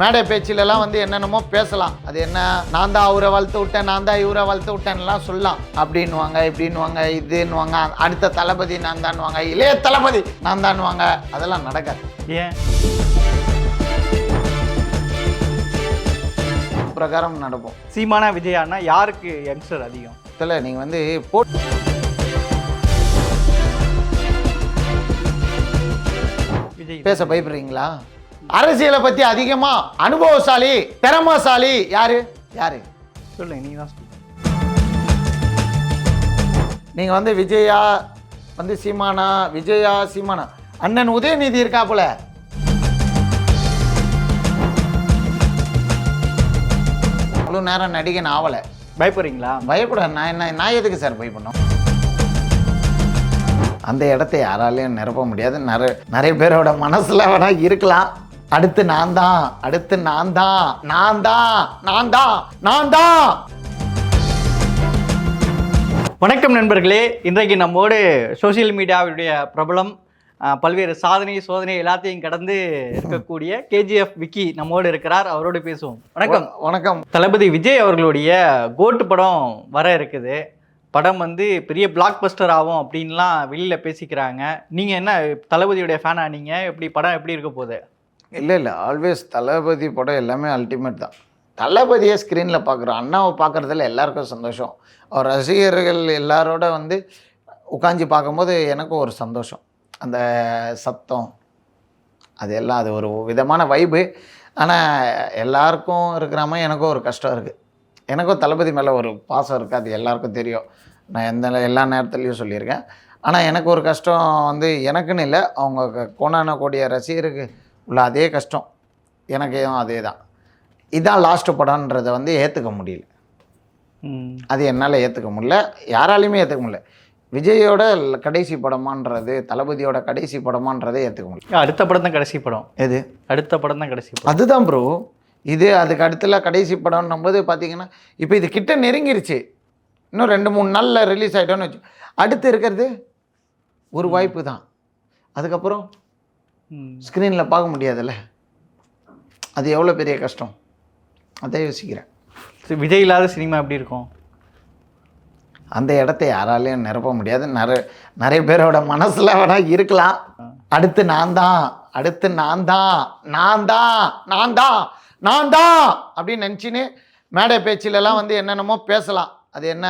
மேடை பேச்சிலலாம் வந்து என்னென்னமோ பேசலாம். அது என்ன நான் தான் அவரை வளர்த்து விட்டேன் நான் தான் இவரை வளர்த்து விட்டேன்லாம் சொல்லலாம். அப்படின்னுவாங்க இப்படின்னுவாங்க இதுன்னுவாங்க அடுத்த தளபதி நான் தான்வாங்க இளைய தளபதி நான் தான்வாங்க அதெல்லாம் நடக்காது. ஏன்? பிரகாரம் நடப்போம் சீமானா விஜயானா யாருக்கு யங்ஸ்டர் அதிகம்? இதில் நீங்கள் வந்து போட் விஜய் பேச பயப்படுறீங்களா? அரசியலை பற்றி அதிகமாக அனுபவசாலி திறமசாலி யாரு? யாரு? சொல்லுங்க நீங்க தான் சொல்லுங்க. நீங்கள் வந்து விஜயா வந்து சீமானா விஜயா சீமானா? அண்ணன் உதயநிதி இருக்காப்புல அவ்வளோ நேரம் நடிகன் ஆவலை. பயப்படுறீங்களா? பயப்பட நான் என்ன நான் எதுக்கு சார் பயப்படணும்? அந்த இடத்த யாராலையும் நிரப்ப முடியாது. நிறைய நிறைய பேரோட மனசில் வேணா இருக்கலாம். அடுத்து நான் தான் அடுத்து நான் தான் நான் தான் நான் தான் நான் தான். வணக்கம் நண்பர்களே இன்றைக்கு நம்மோடு சோஷியல் மீடியாவுடைய பிரபலம் பல்வேறு சாதனை சோதனை எல்லாத்தையும் கடந்து இருக்கக்கூடிய கேஜிஎஃப் விக்கி நம்மோடு இருக்கிறார். அவரோடு பேசுவோம். வணக்கம். வணக்கம். தளபதி விஜய் அவர்களுடைய கோட்டு படம் வர இருக்குது. படம் வந்து பெரிய பிளாக் பஸ்டர் ஆகும் அப்படின்லாம் வெளியில் பேசிக்கிறாங்க. நீங்கள் என்ன தளபதியுடைய ஃபேனா நீங்கள் எப்படி படம் எப்படி இருக்க போகுது? இல்லை இல்லை. ஆல்வேஸ் தளபதி படம் எல்லாமே அல்டிமேட் தான். தளபதியை ஸ்க்ரீனில் பார்க்குறோம் அண்ணாவை பார்க்குறதுல எல்லாருக்கும் சந்தோஷம். அவர் ரசிகர்கள் எல்லாரோட வந்து உட்காந்து பார்க்கும்போது எனக்கும் ஒரு சந்தோஷம். அந்த சத்தம் அது எல்லாம் அது ஒரு விதமான வைபு ஆனால் எல்லாருக்கும் இருக்கிற மாதிரி எனக்கும் ஒரு கஷ்டம் இருக்குது எனக்கும் தளபதி மேலே ஒரு பாசம் இருக்குது அது எல்லாருக்கும் தெரியும். நான் எந்த எல்லா நேரத்துலையும் சொல்லியிருக்கேன். ஆனால் எனக்கு ஒரு கஷ்டம் வந்து எனக்குன்னு இல்லை அவங்க கோணான கூடிய ரசிகருக்கு உள்ள அதே கஷ்டம். எனக்கும் அதே தான் இதான் லாஸ்ட் படம்ன்றதை வந்து ஏற்றுக்க முடியல. அது என்னால் ஏற்றுக்க முடியல. யாராலையுமே ஏற்றுக்க முடியல. விஜயோட கடைசி படமான்றது தளபதியோட கடைசி படமான்றதை ஏற்றுக்க முடியல. அடுத்த படம் தான் கடைசி படம். எது? அடுத்த படம் தான் கடைசி படம். அதுதான் ப்ரோ இது அதுக்கு அடுத்துல கடைசி படம்னும் போது பார்த்தீங்கன்னா இப்போ இது கிட்ட நெருங்கிருச்சு. இன்னும் ரெண்டு மூணு நாளில் ரிலீஸ் ஆகிட்டோன்னு வச்சு அடுத்து இருக்கிறது ஒரு வாய்ப்பு தான். அதுக்கப்புறம். ஸ்க்ரீனில் பார்க்க முடியாதுல்ல? அது எவ்வளோ பெரிய கஷ்டம்? அதை யோசிக்கிறேன். விஜய் இல்லாத சினிமா எப்படி இருக்கும்? அந்த இடத்த யாராலையும் நிரப்ப முடியாது. நிறைய நிறைய பேரோட மனசில் வேணா இருக்கலாம். அடுத்து நான் தான் அடுத்து நான் தான் நான் தான் நான் தான் நான் தான் அப்படின்னு நினச்சின்னு மேடை பேச்சிலலாம் வந்து என்னென்னமோ பேசலாம். அது என்ன?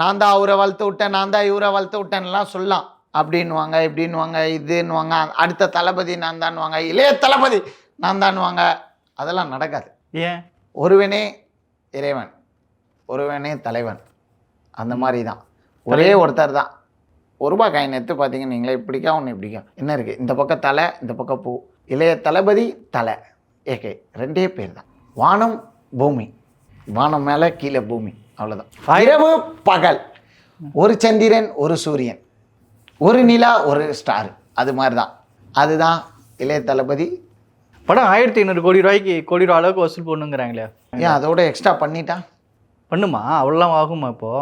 நான் தான் அவரை வளர்த்து விட்டேன் நான் தான் இவரை வளர்த்து விட்டேன்லாம் சொல்லலாம். அப்படின்வாங்க இப்படின்வாங்க இதுன்னுவாங்க அடுத்த தளபதி நான் தான்வாங்க இளைய தளபதி நான் தான்வாங்க அதெல்லாம் நடக்காது. ஏன்? ஒருவனே இறைவன் ஒருவனே தலைவன். அந்த மாதிரி தான் ஒரே ஒருத்தர் தான் ஒரு ரூபாய் காயின் எடுத்து பார்த்தீங்கன்னா நீங்களே இப்படிக்கா ஒன்று இப்படிக்கா என்ன இருக்குது இந்த பக்கம் தலை இந்த பக்கம் பூ. இளைய தளபதி தலை. ஏகே ரெண்டே பேர் தான் வானம் பூமி. வானம் மேலே கீழே பூமி. அவ்வளோதான் இரவு பகல். ஒரு சந்திரன் ஒரு சூரியன். ஒரு நிலா ஒரு ஸ்டார் அது மாதிரி தான் அதுதான் இளைய தளபதி. படம் ஆயிரத்தி ஐநூறு கோடி ரூபாய்க்கு கோடி ரூபா அளவுக்கு வசூல் பண்ணுங்கிறாங்களே. ஏன் அதோட எக்ஸ்ட்ரா பண்ணிட்டா? பண்ணுமா? அவ்வளோலாம் ஆகுமா இப்போ?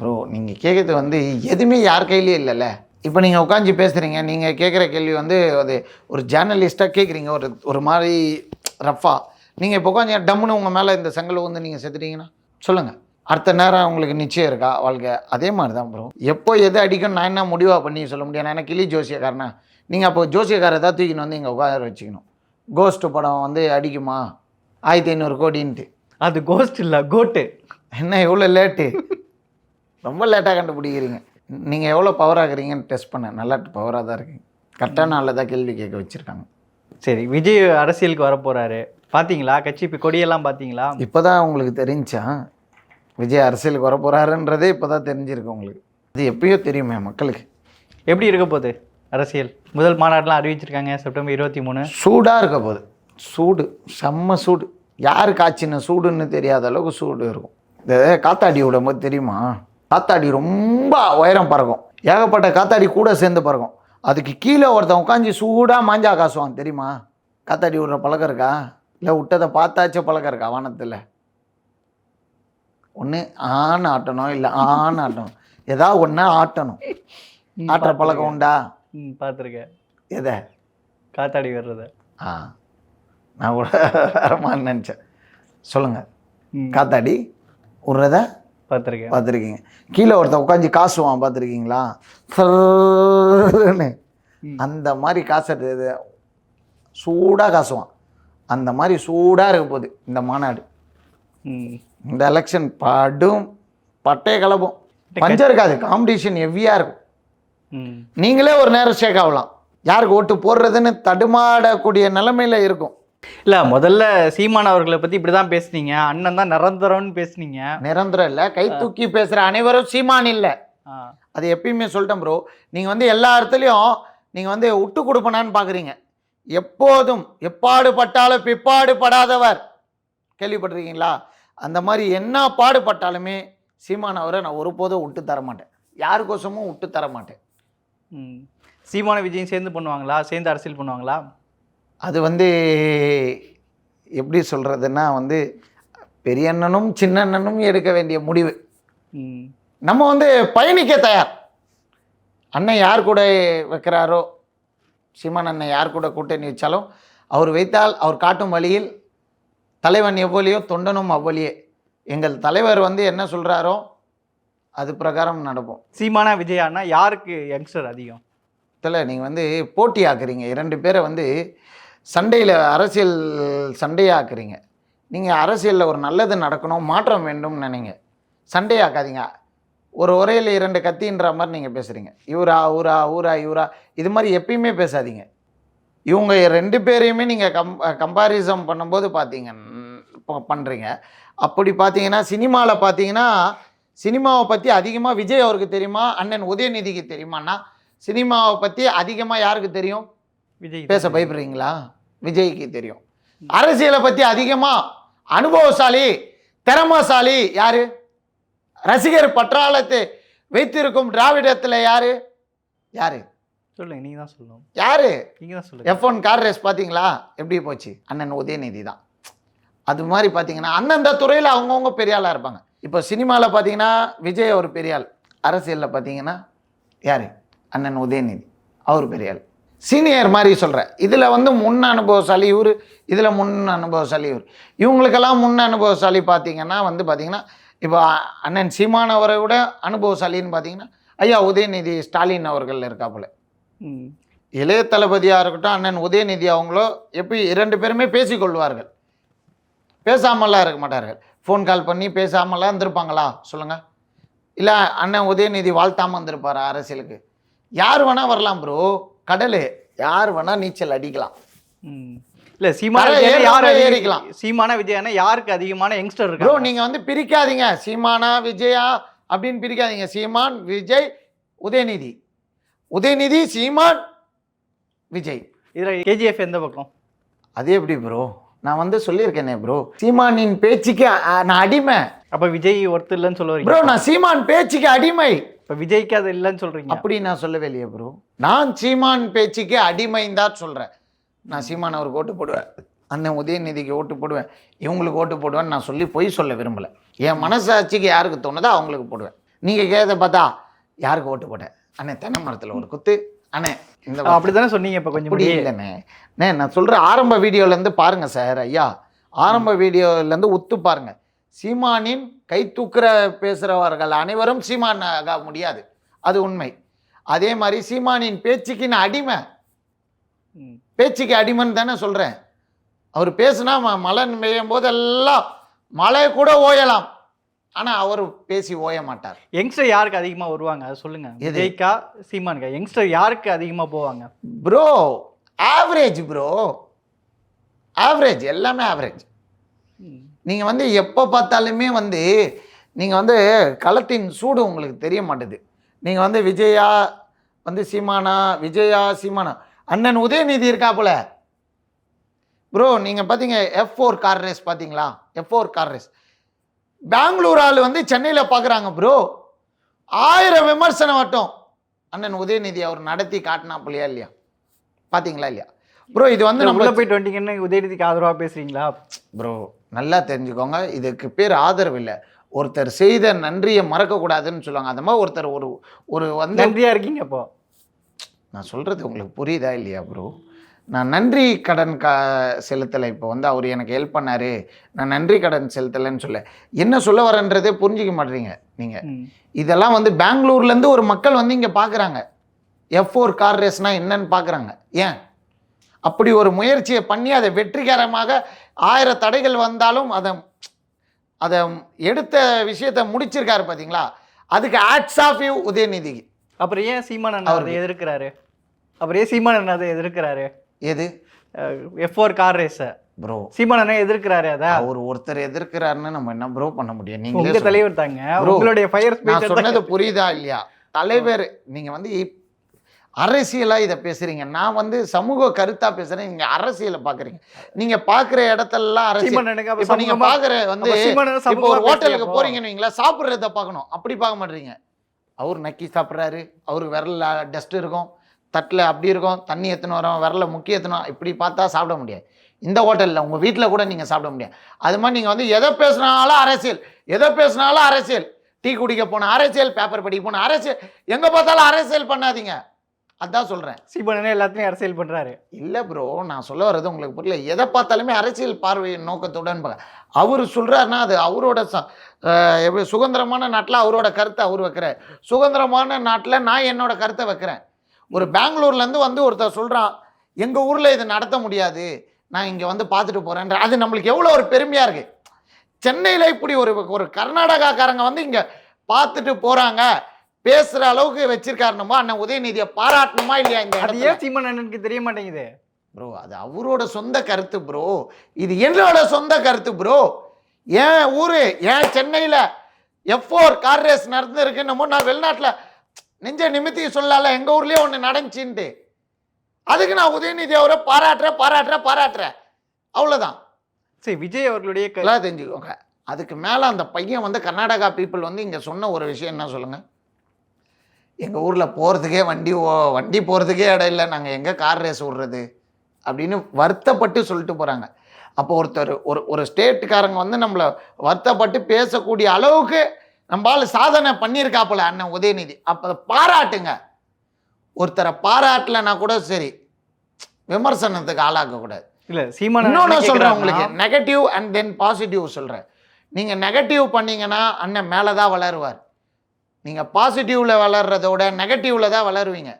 ப்ரோ நீங்கள் கேட்குறது வந்து எதுவுமே யார் கையிலையும் இல்லைல்ல. இப்போ நீங்கள் உட்காந்து பேசுகிறீங்க நீங்கள் கேட்குற கேள்வி வந்து அது ஒரு ஜேர்னலிஸ்ட்டாக கேட்குறீங்க ஒரு ஒரு மாதிரி ரஃபா நீங்கள் இப்போ உட்காந்து டம்முன்னு உங்கள் மேலே இந்த செங்கல் வந்து நீங்கள் செத்துட்டீங்கன்னா சொல்லுங்கள் அடுத்த நேரம் உங்களுக்கு நிச்சயம் இருக்கா வாழ்க்கை? அதே மாதிரி தான் ப்ரோ எப்போ எது அடிக்கும் நான் என்ன முடிவாக பண்ணி சொல்ல முடியும்? நான் என்ன கிளி ஜோசியக்காரனா? நீங்கள் அப்போ ஜோசியக்காரரை தான் தூக்கின்னு வந்து இங்கே உட்கார வச்சுக்கணும். கோஸ்ட் படம் வந்து அடிக்குமா? ஆயிரத்தி ஐநூறு கோடின்ட்டு. அது கோஸ்ட் இல்லை கோட்டு என்ன எவ்வளோ லேட்டு ரொம்ப லேட்டாக கண்டுபிடிக்கிறீங்க. நீங்கள் எவ்வளோ பவர் ஆகுறீங்கன்னு டெஸ்ட் பண்ணேன். நல்லா பவராக தான் இருக்கீங்க. கரெக்டான நாளில் தான் கேள்வி கேட்க வச்சுருக்காங்க. சரி விஜய் அரசியலுக்கு வர போறாரு பாத்தீங்களா? கட்சி இப்போ கொடியெல்லாம் பாத்தீங்களா? இப்போ தான் உங்களுக்கு தெரிஞ்சா விஜய் அரசியலுக்கு வர போகிறாருன்றதே இப்போ தான் தெரிஞ்சிருக்கு உங்களுக்கு. அது எப்பயோ தெரியுமே மக்களுக்கு. எப்படி இருக்க போகுது அரசியல்? முதல் மாநாடுலாம் அறிவிச்சிருக்காங்க செப்டம்பர் இருபத்தி மூணு. சூடாக இருக்க போகுது. சூடு செம்ம சூடு. யார் காய்ச்சின சூடுன்னு தெரியாத அளவுக்கு சூடு இருக்கும். இந்த காத்தாடி விடும்போது தெரியுமா? காத்தாடி ரொம்ப உயரம் பறக்கும். ஏகப்பட்ட காத்தாடி கூட சேர்ந்து பறக்கும். அதுக்கு கீழே ஒருத்தன் உட்காந்து சூடாக மாஞ்சா காசுவான். தெரியுமா? காத்தாடி விடுற பழக்கம் இருக்கா? இல்லை விட்டதை பார்த்தாச்சும் பழக்கம் இருக்கா வானத்தில்? ஒன்று ஆண் ஆட்டணும் இல்லை ஆண் ஆட்டணும். ஏதாவது ஒன்றா ஆட்டணும். ஆட்டுற பழக்கம் உண்டா? ம் பார்த்துருக்கேன் எதை? காத்தாடி வர்றத ஆ. நான் கூட வரமான்னு நினச்சேன். சொல்லுங்கள். காத்தாடி விட்றத பார்த்துருக்கேன் பார்த்துருக்கீங்க கீழே ஒருத்தன் உட்காந்து காசுவான் பார்த்துருக்கீங்களா அந்த மாதிரி காசு சூடாக காசுவான் அந்த மாதிரி சூடாக இருக்க போகுது இந்த மாநாடு. ம். இந்த எலெக்ஷன் படும் பட்டே கலப்பும் பஞ்சம் இருக்காது காம்படிஷன் ஹெவியாக இருக்கும். நீங்களே ஒரு நேரம் ஷேக் ஆகலாம். யாருக்கு ஓட்டு போடுறதுன்னு தடுமாடக்கூடிய நிலைமையில இருக்கும். இல்ல முதல்ல சீமான் அவர்களை பத்தி இப்படிதான் பேசுனீங்க. அண்ணன் தான் நிரந்தரம்னு பேசுனீங்க. நிரந்தரம் இல்லை. கை தூக்கி பேசுகிற அனைவரும் சீமான் இல்லை. அது எப்பயுமே சொல்லிட்டேன் ப்ரோ நீங்கள் வந்து எல்லா இடத்துலையும் நீங்கள் வந்து விட்டு கொடுப்பனான்னு பார்க்குறீங்க எப்போதும் எப்பாடு பட்டாலும் பிப்பாடு படாதவர் கேள்விப்பட்டிருக்கீங்களா? அந்த மாதிரி என்ன பாடுபட்டாலுமே சீமான் அவரை நான் ஒருபோதும் விட்டு தர மாட்டேன் யாருக்கோசமும் விட்டு தர மாட்டேன். சீமான விஜயம் சேர்ந்து பண்ணுவாங்களா? சேர்ந்து அரசியல் பண்ணுவாங்களா? அது வந்து எப்படி சொல்கிறதுன்னா வந்து பெரிய அண்ணனும் சின்ன அண்ணனும் எடுக்க வேண்டிய முடிவு. நம்ம வந்து பயணிக்க தயார். அண்ணன் யார் கூட வைக்கிறாரோ சீமான் அண்ணன் யார் கூட கூட்டணி வச்சாலும் அவர் வைத்தால் அவர் காட்டும் வழியில் தலைவன் எவ்வளியோ தொண்டனும் அவ்வளியே. எங்கள் தலைவர் வந்து என்ன சொல்கிறாரோ அது பிரகாரம் நடப்போம் சீமானா விஜயானா யாருக்கு யங்ஸ்டர் அதிகம்? இதில் நீங்கள் வந்து போட்டி ஆக்குறீங்க. இரண்டு பேரை வந்து சண்டையில் அரசியல் சண்டையாக்குறீங்க நீங்கள் அரசியலில் ஒரு நல்லது நடக்கணும் மாற்றம் வேண்டும்னு நினைங்க. சண்டையாக்காதீங்க. ஒரு உரையில் இரண்டு கத்தின்ற மாதிரி நீங்கள் பேசுகிறீங்க இவரா ஊரா ஊரா இவரா. இது மாதிரி எப்பயுமே பேசாதீங்க. இவங்க ரெண்டு பேரையுமே நீங்கள் கம் கம்பாரிசம் பண்ணும்போது பார்த்தீங்க பண்ணுறீங்க அப்படி பார்த்தீங்கன்னா சினிமாவில் பார்த்தீங்கன்னா சினிமாவை பற்றி அதிகமாக விஜய் அவருக்கு தெரியுமா? அண்ணன் உதயநிதிக்கு தெரியுமான்னா சினிமாவை பற்றி அதிகமாக யாருக்கு தெரியும்? விஜய் பேச பயப்படுறீங்களா? விஜய்க்கு தெரியும். அரசியலை பற்றி அதிகமாக அனுபவசாலி திறமசாலி யாரு? ரசிகர் பற்றாளத்தை வைத்திருக்கும் திராவிடத்தில் யாரு? யாரு? சொல்லுங்க நீங்க தான் சொல்லணும். யாரு? நீங்க தான் சொல்லுங்க. எஃப் ஒன் கார் ரேஸ் பார்த்தீங்களா எப்படி போச்சு? அண்ணன் உதயநிதி தான். அது மாதிரி பார்த்தீங்கன்னா அந்தந்த துறையில் அவங்கவுங்க பெரிய ஆளாக இருப்பாங்க. இப்போ சினிமாவில் பார்த்தீங்கன்னா விஜய் ஒரு பெரிய ஆள் அரசியலில் பார்த்தீங்கன்னா யார்? அண்ணன் உதயநிதி. அவர் பெரிய ஆள் சீனியர் மாதிரி சொல்கிறேன் இதில் வந்து முன் அனுபவசாலி இவர் இதில் முன் அனுபவசாலி இவர். இவங்களுக்கெல்லாம் முன் அனுபவசாலி பார்த்தீங்கன்னா வந்து பார்த்தீங்கன்னா இப்போ அண்ணன் சீமான் அவரை விட அனுபவசாலின்னு பார்த்தீங்கன்னா ஐயா உதயநிதி ஸ்டாலின் அவர்கள் இருக்காப்புல. இளைய தளபதியாக இருக்கட்டும் அண்ணன் உதயநிதி அவங்களோ எப்படி இரண்டு பேருமே பேசிக்கொள்வார்கள். பேசாமலாம் இருக்க மாட்டார்கள். ஃபோன் கால் பண்ணி பேசாமலாம் இருந்திருப்பாங்களா? சொல்லுங்கள் இல்லை அண்ணன் உதயநிதி வாழ்த்தாமல் இருந்திருப்பாரா அரசியலுக்கு? யார் வேணால் வரலாம் ப்ரோ கடல். யார் வேணால் நீச்சல் அடிக்கலாம். ம். இல்ல சீமான யார் ஏறிக்கலாம். சீமான விஜயனா யாருக்கு அதிகமான யங்ஸ்டர் ப்ரோ இருக்காங்க நீங்கள் வந்து பிரிக்காதீங்க. சீமானா விஜயா அப்படின்னு பிரிக்காதீங்க. சீமான் விஜய் உதயநிதி. உதயநிதி சீமான் விஜய். இதுல கேஜிஎஃப் எந்த பக்கம்? அது எப்படி ப்ரோ நான் வந்து சொல்லியிருக்கேனே ப்ரோ சீமானின் பேச்சுக்கு நான் அடிமை. அப்ப விஜய் ஒருத்தர் இல்லைன்னு சொல்ல வரீங்க ப்ரோ நான் சீமான் பேச்சுக்கு அடிமை. இப்ப விஜய்க்கு அது இல்லைன்னு சொல்றீங்க. அப்படி நான் சொல்லவே இல்லையே ப்ரோ நான் சீமான் பேச்சுக்கு அடிமைன்னு தான் சொல்கிறேன் நான் சீமான் அவருக்கு ஓட்டு போடுவேன். அண்ணன் உதயநிதிக்கு ஓட்டு போடுவேன். இவங்களுக்கு ஓட்டு போடுவேன்னு நான் சொல்லி பொய் சொல்ல விரும்பலை. என் மனசாட்சிக்கு யாருக்கு தோணுதோ அவங்களுக்கு போடுவேன். நீங்கள் கேட்க பார்த்தா யாருக்கு ஓட்டு போட்டேன் அண்ணே தென்னை மரத்தில் ஒரு குத்து. அண்ணே இந்த ஆ, அப்படித்தானே சொன்னீங்க இப்ப கொஞ்சம். இல்லைண்ணே. அண்ணே நான் சொல்கிற ஆரம்ப வீடியோலேருந்து பாருங்க சார் ஐயா. ஆரம்ப வீடியோலேருந்து ஒத்து பாருங்க. சீமானின் கை தூக்குற பேசுகிறவர்கள் அனைவரும் சீமான் ஆக முடியாது. அது உண்மை. அதே மாதிரி சீமானின் பேச்சுக்கு நான் அடிமை. பேச்சுக்கு அடிமைன்னு தானே சொல்கிறேன் அவர் பேசுனா மழை பெய்யும் போதெல்லாம் மழை கூட ஓயலாம். ஆனால் அவர் பேசி ஓய மாட்டார். யங்ஸ்டர் யாருக்கு அதிகமா வருவாங்க? அதை சொல்லுங்க. எது? விஜய்க்கா சீமானுக்கா? யங்ஸ்டர் யாருக்கு அதிகமா போவாங்க? ப்ரோ ஆவரேஜ் ப்ரோ ஆவரேஜ் எல்லாமே ஆவரேஜ். நீங்கள் வந்து எப்போ பார்த்தாலுமே வந்து நீங்கள் வந்து களத்தின் சூடு உங்களுக்கு தெரிய மாட்டுது. நீங்கள் வந்து விஜயா வந்து சீமானா விஜயா சீமானா? அண்ணன் உதயநிதி இருக்காப்புல ப்ரோ நீங்கள் பார்த்தீங்க எஃப் ஃபோர் கார் ரேஸ் பார்த்தீங்களா? F four car race Bangalore ஆள் வந்து சென்னையில் பார்க்குறாங்க ப்ரோ ஆயிரம் விமர்சனம் வட்டும் அண்ணன் உதயநிதி அவர் நடத்தி காட்டினாப்புலையா இல்லையா? பார்த்தீங்களா இல்லையா? ப்ரோ இது வந்து உள்ள நம்ம போயிட்டு வந்தீங்கன்னு உதயநிதிக்கு ஆதரவா பேசுறீங்களா? ப்ரோ நல்லா தெரிஞ்சுக்கோங்க. இதுக்கு பேர் ஆதரவு இல்லை. ஒருத்தர் செய்த நன்றியை மறக்கக்கூடாதுன்னு சொல்லுவாங்க. அந்த மாதிரி ஒருத்தர் ஒரு ஒரு வந்து நன்றியா இருக்கீங்க அப்போ? நான் சொல்கிறது உங்களுக்கு புரியுதா இல்லையா ப்ரோ நான் நன்றி கடன் க செலுத்தலை. இப்போ வந்து அவர் எனக்கு ஹெல்ப் பண்ணாரு. நான் நன்றி கடன் செலுத்தலைன்னு சொல்ல. என்ன சொல்ல வரேன்றதே புரிஞ்சிக்க மாட்டீங்க நீங்கள். இதெல்லாம் வந்து பெங்களூர்லேருந்து ஒரு மக்கள் வந்து இங்கே பார்க்குறாங்க எஃப் ஃபோர் கார் ரேஸ்னால் என்னன்னு பார்க்குறாங்க ஏன்? அப்படி ஒரு முயற்சியை பண்ணி அதை வெற்றிகரமாக ஆயிரம் தடைகள் வந்தாலும் அதை அதை எடுத்த விஷயத்தை முடிச்சிருக்காரு பார்த்தீங்களா அதுக்கு ஆட்ஸ் ஆஃப் யூ உதயநிதிக்கு. அப்புறம் ஏன் சீமான் அண்ணா அதை எதிர்க்கிறாரு? அப்புறம் ஏன் சீமான் அண்ணா அதை எதிர்க்கிறாரு? எது? எஃப் ஃபோர் கார் ரேஸை ப்ரோ சீமான் எதிர்க்கிறாரு அதை அவர் ஒருத்தர் எதிர்க்கிறாருன்னு நம்ம என்ன ப்ரோ பண்ண முடியும்? நீங்களே சொல்லுங்க. தலைவர் தாங்க உங்களுடைய ஃபயர் நான் ஸ்பீச் சொன்னது புரியுதா இல்லையா? தலைவர் நீங்க வந்து அரசியலா இதை பேசுறீங்க. நான் வந்து சமூக கருத்தா பேசுறேன். நீங்க அரசியலை பாக்குறீங்க. நீங்க பாக்குற இடத்தெல்லாம் அரசியல். இப்போ நீங்க சமூகமா- பாக்குற வந்து இப்போ ஒரு ஹோட்டலுக்கு போறீங்கன்னு வைங்களேன் சாப்பிட்றத பார்க்கணும். அப்படி பார்க்க மாட்டீங்க. அவர் நக்கி சாப்பிட்றாரு. அவருக்கு விரல்ல டஸ்ட் இருக்கும். தட்டில் அப்படி இருக்கும் தண்ணி எத்தனை வரும் விரல முக்கிய எத்தனை இப்படி பார்த்தா சாப்பிட முடியாது. இந்த ஹோட்டலில் உங்கள் வீட்டில் கூட நீங்கள் சாப்பிட முடியாது. அது மாதிரி நீங்கள் வந்து எதை பேசினாலும் அரசியல் எதை பேசினாலும் அரசியல். டீ குடிக்க போன அரசியல் பேப்பர் படிக்க போன அரசியல் எங்கே பார்த்தாலும் அரசியல் பண்ணாதீங்க. அதான் சொல்கிறேன் சீமான் அண்ணன் எல்லாத்தையும் அரசியல் பண்றாரு. இல்லை ப்ரோ நான் சொல்ல வர்றது உங்களுக்கு புரியல. எதை பார்த்தாலுமே அரசியல் பார்வை நோக்கத்துடன் அவர் சொல்கிறாருன்னா அது அவரோட ச எப்படி சுதந்திரமான நாட்டில் அவரோட கருத்தை அவர் வைக்கிறார். சுதந்திரமான நாட்டில் நான் என்னோட கருத்தை வைக்கிறேன். ஒரு பெங்களூர்லேருந்து வந்து ஒருத்தர் சொல்கிறான் எங்கள் ஊரில் இது நடத்த முடியாது. நான் இங்கே வந்து பார்த்துட்டு போகிறேன்ற அது நம்மளுக்கு எவ்வளோ ஒரு பெருமையாக இருக்குது சென்னையில் இப்படி ஒரு ஒரு கர்நாடகாக்காரங்க வந்து இங்கே பார்த்துட்டு போகிறாங்க பேசுகிற அளவுக்கு வச்சிருக்காருணுமா அண்ணன் உதயநிதியை பாராட்டணுமா இல்லையா இந்த அது ஏன் சீமான் அண்ணனுக்கு தெரிய மாட்டேங்குது? ப்ரோ அது அவரோட சொந்த கருத்து ப்ரோ. இது என்னோட சொந்த கருத்து ப்ரோ. ஏன் ஊரு ஏன் சென்னையில் எஃப் ஃபோர் கார் ரேஸ் நடந்திருக்குன்னமோ நான் வெளிநாட்டில் நெஞ்ச நிமித்தி சொல்லல எங்கள் ஊர்லேயே ஒன்று நடந்துச்சின்ட்டு. அதுக்கு நான் உதயநிதி அவரை பாராட்டுறேன் பாராட்டுறேன் பாராட்டுறேன். அவ்வளோதான் சரி விஜய் அவர்களுடைய க- எல்லாம் தெரிஞ்சுக்கோங்க. அதுக்கு மேலே அந்த பையன் வந்து கர்நாடகா பீப்புள் வந்து இங்கே சொன்ன ஒரு விஷயம் என்ன சொல்லுங்கள் எங்கள் ஊரில் போகிறதுக்கே வண்டி ஓ- வண்டி போகிறதுக்கே இடம் இல்லை நாங்கள் எங்கே கார் ரேஸ் விட்றது அப்படின்னு வருத்தப்பட்டு சொல்லிட்டு போகிறாங்க அப்போ ஒருத்தர் ஒரு ஒரு ஸ்டேட்டுக்காரங்க வந்து நம்மளை வருத்தப்பட்டு பேசக்கூடிய அளவுக்கு நம்மளால சாதனை பண்ணியிருக்காப்புல அண்ணன் உதயநிதி. அப்போ பாராட்டுங்க. ஒருத்தரை பாராட்டலைன்னா கூட சரி விமர்சனத்துக்கு ஆளாக்கக்கூடாது இல்ல சீமான் இன்னொன்று சொல்கிறேன் உங்களுக்கு. நெகட்டிவ் அண்ட் தென் பாசிட்டிவ் சொல்கிறேன் நீங்கள் நெகட்டிவ் பண்ணீங்கன்னா அண்ணன் மேலே தான் வளருவார். நீங்கள் பாசிட்டிவில் வளர்றத விட நெகட்டிவில் தான் வளருவீங்க.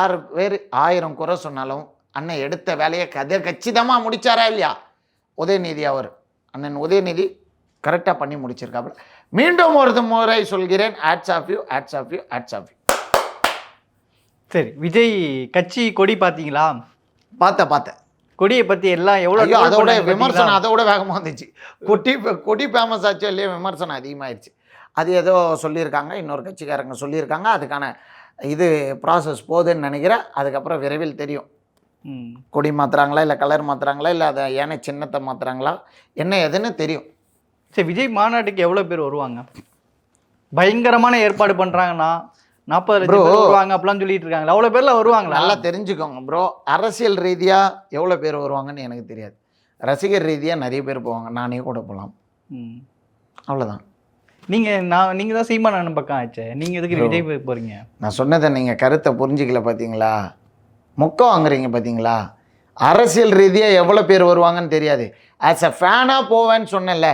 ஆறு பேர் ஆயிரம் குறை சொன்னாலும் அண்ணன் எடுத்த வேலையை கதை கச்சிதமாக முடிச்சாரா இல்லையா? உதயநிதி அவர். அண்ணன் உதயநிதி கரெக்டாக பண்ணி முடிச்சிருக்காப்புல மீண்டும் ஒரு முறை சொல்கிறேன். Hats off you hats off you hats off you சரி விஜய் கட்சி கொடி பாத்தீங்களா பார்த்த பார்த்தேன். கொடியை பத்தி எல்லாம் troll அதோட விமர்சனம்? அதோட வேகமாக வந்துச்சு. கொட்டி கொடி ஃபேமஸ் ஆச்சோ இல்லையோ விமர்சனம் அதிகமாயிருச்சு. அது ஏதோ சொல்லியிருக்காங்க இன்னொரு கட்சிக்காரங்க சொல்லியிருக்காங்க. அதுக்கான இது ப்ராசஸ் போகுதுன்னு நினைக்கிறேன். அதுக்கப்புறம் விரைவில் தெரியும். கொடி மாற்றுறாங்களா இல்லை கலர் மாற்றுறாங்களா இல்லை அதை ஏன சின்னத்தை மாற்றுறாங்களா என்ன எதுன்னு தெரியும். சரி விஜய் மாநாட்டுக்கு எவ்வளவு பேர் வருவாங்க? பயங்கரமான ஏற்பாடு பண்றாங்கன்னா நாற்பது லட்சம். பேர் வருவாங்க அப்படிலாம் சொல்லிட்டு இருக்காங்களா. அவ்வளவு பேர்ல வருவாங்களா? நல்லா தெரிஞ்சுக்கோங்க ப்ரோ அரசியல் ரீதியாக எவ்வளோ பேர் வருவாங்கன்னு எனக்கு தெரியாது. ரசிகர் ரீதியாக நிறைய பேர் போவாங்க. நானே கூட போகலாம். ம். அவ்வளோதான் நீங்க நான் நீங்க தான் சீமான் அண்ணன் பக்கம் ஆச்சே. நீங்க எதுக்கு. விஜய் போய் போறீங்க? நான் சொன்னதை நீங்கள் கருத்தை புரிஞ்சிக்கல பார்த்தீங்களா மொக்க வாங்குறீங்க பார்த்தீங்களா அரசியல் ரீதியாக எவ்வளோ பேர் வருவாங்கன்னு தெரியாது. ஆஸ் அ ஃபேனாக போவேன்னு சொன்னேன்ல.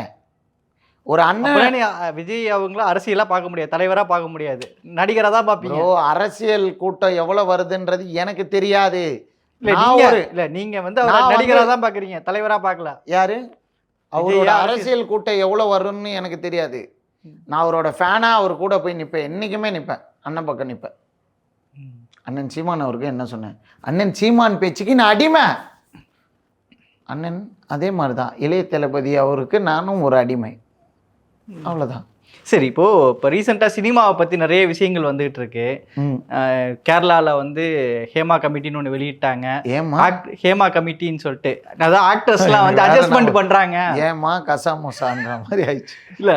ஒரு அண்ணன் விஜய் அவங்கள அரசியலா பார்க்க முடியாது தலைவரா பார்க்க முடியாது. நடிகரா தான் பாப்பீங்க ப்ரோ அரசியல் கூட்டம் எவ்வளோ வருதுன்றது எனக்கு தெரியாது. இல்ல நான் நீங்க ஒரு இல்ல நீங்க வந்து அவரை நான் வந்து- நடிகரா தான் பாக்குறீங்க தலைவரா பார்க்கல. யாரு? அவரோட அரசியல்- அரசியல் கூட்டம் எவ்வளோ வரும்னு எனக்கு தெரியாது. நான் அவரோட ஃபேனாக அவர் கூட போய் நிற்பேன் என்றைக்குமே நிற்பேன் அண்ணன் பக்கம் நிற்பேன் அண்ணன் சீமான் அவருக்கு என்ன சொன்னேன்? அண்ணன் சீமான் பேச்சுக்கு நான் அடிமை. அண்ணன் அதே மாதிரி தான் இளைய தளபதி அவருக்கு நானும் ஒரு அடிமை. அவ்வளோதான் சரி இப்போ இப்போ ரீசெண்டாக சினிமாவை பத்தி நிறைய விஷயங்கள் வந்துகிட்டு இருக்கு. கேரளால வந்து ஹேமா கமிட்டின்னு ஒன்று வெளியிட்டாங்க. ஏமா ஹேமா கமிட்டின்னு சொல்லிட்டு. அதான் ஆக்டர்ஸ்லாம் வந்து அட்ஜஸ்ட்மெண்ட் பண்றாங்க ஏமா கசாமுசான்ற மாதிரி ஆயிடுச்சு இல்ல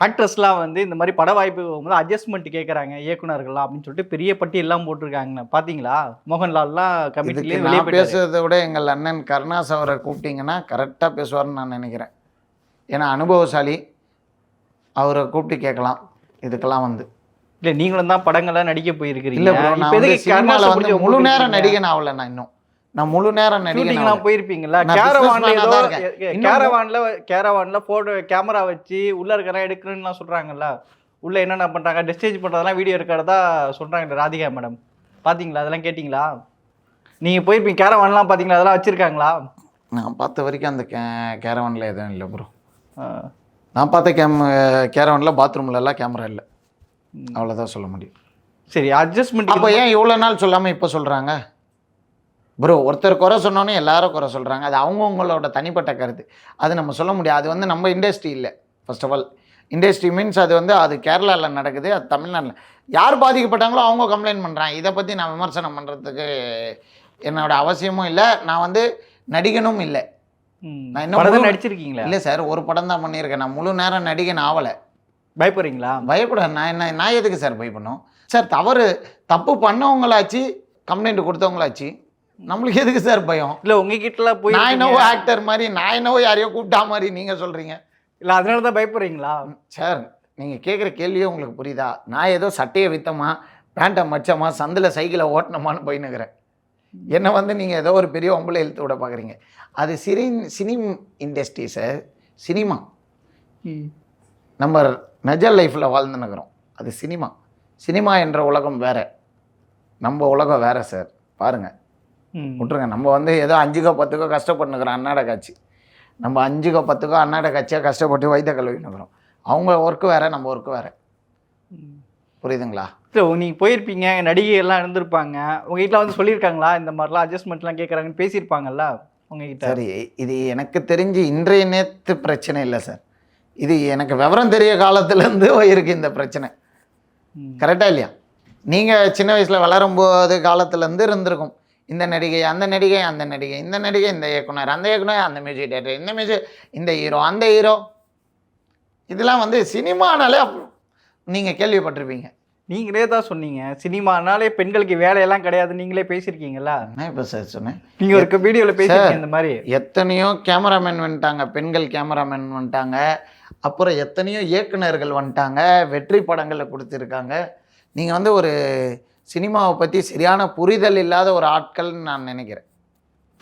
ஆக்ட்ரஸ்லாம் வந்து இந்த மாதிரி பட வாய்ப்பு போகும்போது அட்ஜஸ்ட்மெண்ட் கேட்குறாங்க இயக்குனர்கள்லாம் அப்படின்னு சொல்லிட்டு பெரிய பட்டி எல்லாம் போட்டிருக்காங்க பாத்தீங்களா மோகன்லால்லாம் கமிட்டிலேயே வெளியே பேசுறதை விட எங்கள் அண்ணன் கருணாஸ் அவரை கூப்பிட்டீங்கன்னா கரெக்டாக பேசுவார்னு நான் நினைக்கிறேன் ஏன்னா அனுபவசாலி அவரை கூப்பிட்டு கேட்கலாம். இதுக்கெல்லாம் வந்து. இல்ல நீங்களும் தான் படங்கள்லாம் நடிக்க போயிருக்கிறீங்க. இப்ப வந்து முழு நேரம்? நடிகன் ஆகல நான் இன்னும். நான் முழு நேரம் நடிகன். போயிருப்பீங்களா? கேரவான்ல கேரவான்ல கேரவான்ல போட்டோ கேமரா வச்சு உள்ள இருக்கிற எடுக்கிறேன்னு சொல்றாங்கல்ல. உள்ள என்னென்ன பண்றாங்க? டிஸ்டேஜ் பண்றதெல்லாம் வீடியோ இருக்கிறதா சொல்றாங்க ராதிகா மேடம். பாத்தீங்களா? அதெல்லாம் கேட்டிங்களா? நீங்க போயிருப்பீங்க. கேரவான்லாம் பாத்தீங்களா? அதெல்லாம் வச்சிருக்காங்களா? நான் பார்த்த வரைக்கும் அந்த கே கேரவனில் எதுவும் இல்லை ப்ரோ. நான் பார்த்த கேம் கேரவனில் பாத்ரூம்ல எல்லாம் கேமரா இல்லை. அவ்வளோதான் சொல்ல முடியும். சரி அட்ஜஸ்ட்மெண்ட் அப்போ ஏன் இவ்வளோ நாள் சொல்லாமல் இப்போ சொல்கிறாங்க ப்ரோ ஒருத்தர் குறை சொன்னோன்னே எல்லாரும் குறை சொல்கிறாங்க அது அவங்கவுங்களோட தனிப்பட்ட கருத்து. அது நம்ம சொல்ல முடியாது. அது வந்து நம்ம இண்டஸ்ட்ரி இல்லை first of all industry means அது வந்து அது கேரளாவில் நடக்குது அது தமிழ்நாட்டில். யார் பாதிக்கப்பட்டாங்களோ அவங்க கம்ப்ளைண்ட் பண்ணுறாங்க இதை பற்றி நான் விமர்சனம் பண்ணுறதுக்கு என்னோட அவசியமும் இல்லை. நான் வந்து நடிகனும் இல்லை. நான் முழு- நடிச்சிருக்கீங்களா? இல்லை சார் ஒரு படம் தான் பண்ணியிருக்கேன். நான் முழு நேரம் நடிகன் ஆகலை பயப்படுறீங்களா? பயப்பட நான் என்ன நான் எதுக்கு சார் பயப்படணும்? சார் தவறு. தப்பு பண்ணவங்களாச்சு கம்ப்ளைண்ட் கொடுத்தவங்களாச்சு. நம்மளுக்கு எதுக்கு சார் பயம்? இல்ல உங்ககிட்டலாம் போய் நான் என்னவோ ஆக்டர் மாதிரி நான் என்னவோ யாரையோ கூப்பிட்டா மாதிரி நீங்கள் சொல்கிறீங்க இல்ல அதனால தான் பயப்படுறீங்களா? சார் நீங்கள் கேட்குற கேள்வியே உங்களுக்கு புரியுதா? நான் ஏதோ சட்டையை வித்தமா பேண்ட்டை மச்சமா சந்தில் சைக்கிளை ஓட்டணுமான்னு போயின்னுக்கிறேன் என்னை வந்து நீங்கள் ஏதோ ஒரு பெரிய ஒம்பளை இழுத்து விட பார்க்குறீங்க அது cine cinema industry sir cinema. நம்ம நிஜ லைஃப்பில் வாழ்ந்துன்னுக்குறோம் அது சினிமா. சினிமா என்ற உலகம் வேற. நம்ம உலகம் வேற சார். பாருங்கள் ம். விட்ருங்க நம்ம வந்து ஏதோ அஞ்சுக்கோ பத்துக்கோ கஷ்டப்பட்டுக்கிறோம் அன்னாட காட்சி. நம்ம அஞ்சுக்கோ பத்துக்கோ அன்னாட காட்சியாக கஷ்டப்பட்டு வைத்த கழுவினுக்கிறோம் அவங்க ஒர்க்கு வேற நம்ம ஒர்க்கு வேற. புரியுதுங்களா? இல்லை நீங்கள் போயிருப்பீங்க நடிகை எல்லாம் இருந்திருப்பாங்க. உங்க வீட்டில் வந்து சொல்லியிருக்காங்களா? இந்த மாதிரிலாம் அட்ஜஸ்ட்மெண்ட்லாம் கேட்குறாங்கன்னு பேசியிருப்பாங்கல்ல உங்ககிட்ட? சரி இது எனக்கு தெரிஞ்சு இன்றைய நேத்து பிரச்சனை இல்லை சார். இது எனக்கு விவரம் தெரிய காலத்துலேருந்து இருக்கு இந்த பிரச்சனை. ம். கரெக்டா இல்லையா? நீங்கள் சின்ன வயசில் வளரும்போது காலத்துலேருந்து இருந்திருக்கும். இந்த நடிகை அந்த நடிகை அந்த நடிகை இந்த நடிகை இந்த இயக்குனர் அந்த இயக்குனர் அந்த மியூசிக் டேரக்டர் இந்த மியூசிக் இந்த ஹீரோ அந்த ஹீரோ இதெல்லாம் வந்து சினிமானாலே நீங்கள் கேள்விப்பட்டிருப்பீங்க. நீங்களே தான் சொன்னீங்க. சினிமானாலே பெண்களுக்கு வேலையெல்லாம் கிடையாது. நீங்களே பேசியிருக்கீங்களா? என்ன இப்போ சார் சொன்னேன். நீங்கள் ஒரு வீடியோவில் பேசியிருக்கீங்க இந்த மாதிரி. எத்தனையோ கேமராமேன் வந்துட்டாங்க. பெண்கள் கேமராமேன் வந்துட்டாங்க. அப்புறம் எத்தனையோ இயக்குனர்கள் வந்துட்டாங்க. வெற்றி படங்களை கொடுத்துருக்காங்க. நீங்கள் வந்து ஒரு சினிமாவை பற்றி சரியான புரிதல் இல்லாத ஒரு ஆட்கள்னு நான் நினைக்கிறேன்.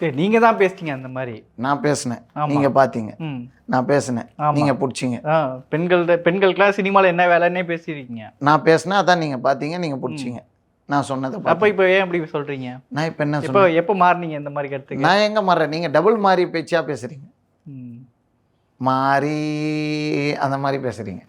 சரி நீங்கள் தான் பேசிட்டீங்க அந்த மாதிரி. நான் பேசினேன். நீங்கள் பார்த்தீங்க நான் பேசினேன். நீங்கள் பிடிச்சிங்க. ஆ பெண்கள் பெண்களுக்கெல்லாம் சினிமாவில் என்ன வேலைன்னே பேசியிருக்கீங்க நான் பேசினேன் அதான் நீங்கள் பார்த்தீங்க நீங்கள் பிடிச்சிங்க. நான் சொன்னதை அப்போ இப்போ ஏன் அப்படி சொல்கிறீங்க நான் இப்போ என்ன சொன்னேன்? எப்போ மாறுனீங்க இந்த மாதிரி கருத்துக்கு? நான் எங்கே மாறுறேன்? நீங்கள் டபுள் மாறி பேச்சியாக பேசுகிறீங்க. மாறி அந்த மாதிரி பேசுகிறீங்க